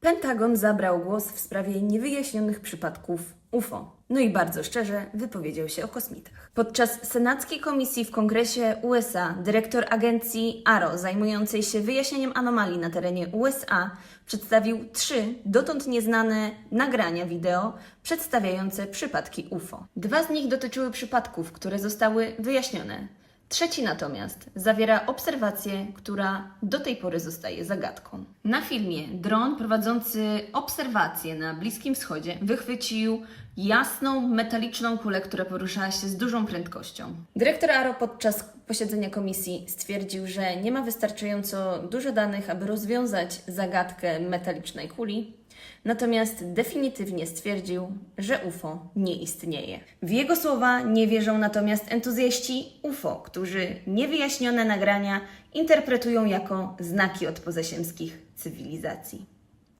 Pentagon zabrał głos w sprawie niewyjaśnionych przypadków UFO. No i bardzo szczerze wypowiedział się o kosmitach. Podczas Senackiej Komisji w Kongresie USA dyrektor agencji ARO zajmującej się wyjaśnieniem anomalii na terenie USA przedstawił trzy dotąd nieznane nagrania wideo przedstawiające przypadki UFO. Dwa z nich dotyczyły przypadków, które zostały wyjaśnione. Trzeci natomiast zawiera obserwację, która do tej pory zostaje zagadką. Na filmie dron prowadzący obserwacje na Bliskim Wschodzie wychwycił jasną, metaliczną kulę, która poruszała się z dużą prędkością. Dyrektor Aro podczas posiedzenia komisji stwierdził, że nie ma wystarczająco dużo danych, aby rozwiązać zagadkę metalicznej kuli, Natomiast definitywnie stwierdził, że UFO nie istnieje. W jego słowa nie wierzą natomiast entuzjaści UFO, którzy niewyjaśnione nagrania interpretują jako znaki od pozaziemskich cywilizacji.